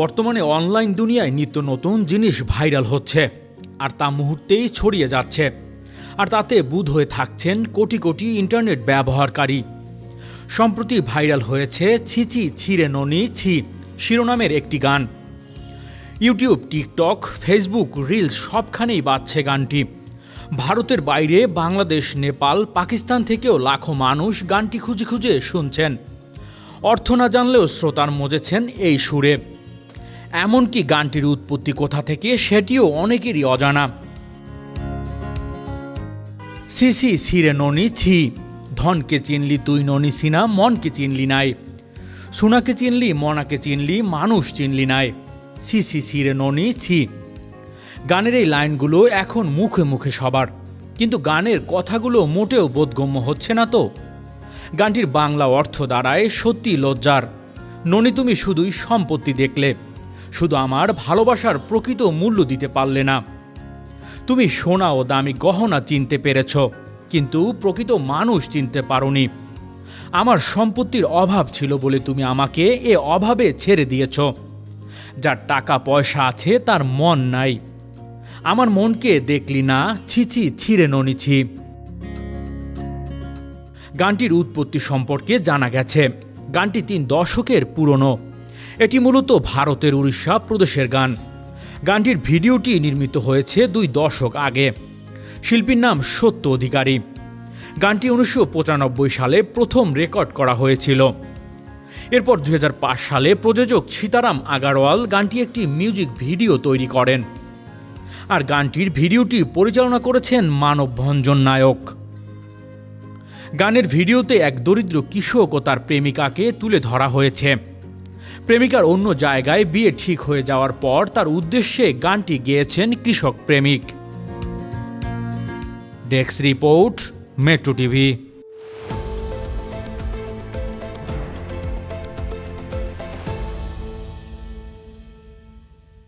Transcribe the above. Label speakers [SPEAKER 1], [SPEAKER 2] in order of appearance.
[SPEAKER 1] বর্তমানে অনলাইন দুনিয়ায় নিত্য নতুন জিনিস ভাইরাল হচ্ছে, আর তা মুহূর্তেই ছড়িয়ে যাচ্ছে, আর তাতে বুধ হয়ে থাকছেন কোটি কোটি ইন্টারনেট ব্যবহারকারী। সম্প্রতি ভাইরাল হয়েছে ছিচি ছিরে ননি ছি শিরোনামের একটি গান। ইউটিউব, টিকটক, ফেসবুক, রিলস সবখানেই বাজছে গানটি। ভারতের বাইরে বাংলাদেশ, নেপাল, পাকিস্তান থেকেও লাখো মানুষ গানটি খুঁজে খুঁজে শুনছেন। অর্থ না জানলেও শ্রোতার মজেছেন এই সুরে। এমনকি গানটির উৎপত্তি কোথা থেকে সেটিও অনেকেরই অজানা। সিসি সিরে ননি, ছি। ধনকে চিনলি তুই, ননি সিনা, মনকে চিনলি নাই। সোনাকে চিনলি, মনাকে চিনলি, মানুষ চিনলি নাই। সি সি, সিরে ননি, ছি। গানের এই লাইনগুলো এখন মুখে মুখে সবার। কিন্তু গানের কথাগুলো মোটেও বোধগম্য হচ্ছে না তো। গানটির বাংলা অর্থ দাঁড়ায় সত্যি লজ্জার। ননি, তুমি শুধুই সম্পত্তি দেখলে। শুধু আমার ভালোবাসার প্রকৃত মূল্য দিতে পারলে না। তুমি সোনা ও দামি গহনা চিনতে পেরেছ, কিন্তু প্রকৃত মানুষ চিনতে পারোনি। আমার সম্পত্তির অভাব ছিল বলে তুমি আমাকে এ অভাবে ছেড়ে দিয়েছ। যার টাকা পয়সা আছে, তার মন নাই। আমার মনকে দেখলি না ছিছি ছিঁড়ে ননিছি গানটির উৎপত্তি সম্পর্কে জানা গেছে। গানটি তিন দশকের পুরনো। এটি মূলত ভারতের উড়িষ্যা প্রদেশের গান। গানটির ভিডিওটি নির্মিত হয়েছে দুই দশক আগে। শিল্পীর নাম সত্য অধিকারী। গানটি উনিশশো পঁচানব্বই সালে প্রথম রেকর্ড করা হয়েছিল। এরপর দুই হাজার পাঁচ সালে প্রযোজক সীতারাম আগারওয়াল গানটি একটি মিউজিক ভিডিও তৈরি করেন। আর গানটির ভিডিওটি পরিচালনা করেছেন মানব ভঞ্জন নায়ক। গানের ভিডিওতে এক দরিদ্র কৃষক ও তার প্রেমিকাকে তুলে ধরা হয়েছে। প্রেমিকার অন্য জায়গায় বিয়ে ঠিক হয়ে যাওয়ার পর তার উদ্দেশ্যে গানটি গেয়েছেন কৃষক প্রেমিক। Desk report, metro TV.